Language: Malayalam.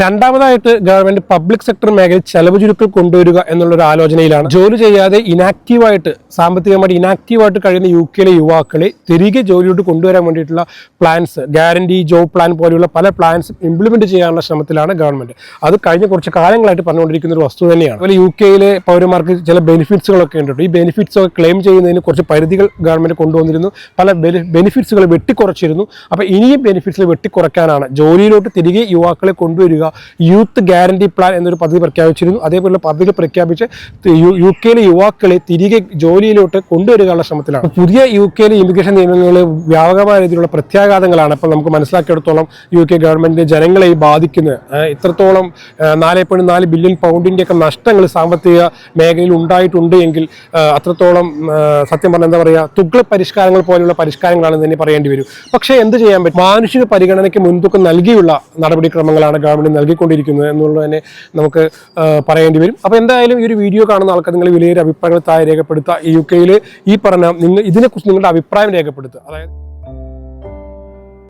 രണ്ടാമതായിട്ട് ഗവൺമെന്റ് പബ്ലിക് സെക്ടർ മേഖലയിൽ ചെലവ് ചുരുക്കൽ കൊണ്ടുവരിക എന്നുള്ള ഒരു ആലോചനയിലാണ്. ജോലി ചെയ്യാതെ ഇനാക്റ്റീവായിട്ട് സാമ്പത്തികമായിട്ട് ഇനാക്റ്റീവായിട്ട് കഴിയുന്ന യു കെയിലെ യുവാക്കളെ തിരികെ ജോലിയോട്ട് കൊണ്ടുവരാൻ വേണ്ടിയിട്ടുള്ള പ്ലാൻസ് ഗ്യാരണ്ടി ജോബ് പ്ലാൻ പോലെയുള്ള പല പ്ലാൻസ് ഇംപ്ലിമെന്റ് ചെയ്യാനുള്ള ശ്രമത്തിലാണ് ഗവൺമെന്റ്. അത് കഴിഞ്ഞ കുറച്ച് കാലങ്ങളായിട്ട് പറഞ്ഞുകൊണ്ടിരിക്കുന്ന ഒരു വസ്തു തന്നെയാണ്. അതുപോലെ യു കെയിലെ പൗരന്മാർക്ക് ചില ബെനിഫിറ്റ്സുകളൊക്കെ ഉണ്ട്. ഈ ബെനിഫിറ്റ്സ് ഒക്കെ ക്ലെയിം ചെയ്യുന്നതിന് കുറച്ച് പരിധികൾ ഗവൺമെന്റ് കൊണ്ടുവന്നിരുന്നു. പല ബെനിഫിറ്റ്സുകൾ വെട്ടിക്കുറച്ചിരുന്നു. അപ്പോൾ ഇനിയും ബെനിഫിറ്റ്സ് വെട്ടിക്കുറയ്ക്കാനാണ്. ജോലിയിലോട്ട് തിരികെ യുവാക്കളെ കൊണ്ടുവരിക യൂത്ത് ഗ്യാരണ്ടി പ്ലാൻ എന്നൊരു പദ്ധതി പ്രഖ്യാപിച്ചിരുന്നു. അതേപോലെ പദ്ധതി പ്രഖ്യാപിച്ച് യു- കെയിലെ യുവാക്കളെ തിരികെ ജോലിയിലോട്ട് കൊണ്ടുവരികയുള്ള ശ്രമത്തിലാണ്. പുതിയ യു കെയിലെ ഇമിഗ്രേഷൻ നിയമങ്ങളിൽ വ്യാപകമായ രീതിയിലുള്ള പ്രത്യാഘാതങ്ങളാണ് അപ്പോൾ നമുക്ക് മനസ്സിലാക്കിയെടുത്തോളം യു കെ ഗവൺമെന്റ് ജനങ്ങളെ ബാധിക്കുന്നത്. ഇത്രത്തോളം നാല് പോയിന്റ് നാല് ബില്യൺ പൗണ്ടിന്റെ ഒക്കെ നഷ്ടങ്ങൾ സാമ്പത്തിക മേഖലയിൽ ഉണ്ടായിട്ടുണ്ട് എങ്കിൽ അത്രത്തോളം സത്യം പറഞ്ഞാൽ എന്താ പറയുക തുഗ്ല പരിഷ്കാരങ്ങൾ പോലെയുള്ള പരിഷ്കാരങ്ങളാണ് തന്നെ പറയേണ്ടി വരും. പക്ഷേ എന്ത് ചെയ്യാൻ പറ്റും? മാനുഷിക പരിഗണനയ്ക്ക് മുൻതൂക്കം നൽകിയുള്ള നടപടിക്രമങ്ങളാണ് ഗവൺമെന്റ് നൽകിക്കൊണ്ടിരിക്കുന്നത് എന്നുള്ളത് തന്നെ നമുക്ക് പറയേണ്ടി വരും. അപ്പോൾ എന്തായാലും ഈ ഒരു വീഡിയോ കാണുന്ന ആൾക്കാർ നിങ്ങൾ വിലയേറെ അഭിപ്രായങ്ങൾ താഴെ രേഖപ്പെടുത്തുക. യു കെയിൽ ഈ പറഞ്ഞ നിങ്ങൾ ഇതിനെക്കുറിച്ച് നിങ്ങളുടെ അഭിപ്രായം രേഖപ്പെടുത്തുക. അതായത്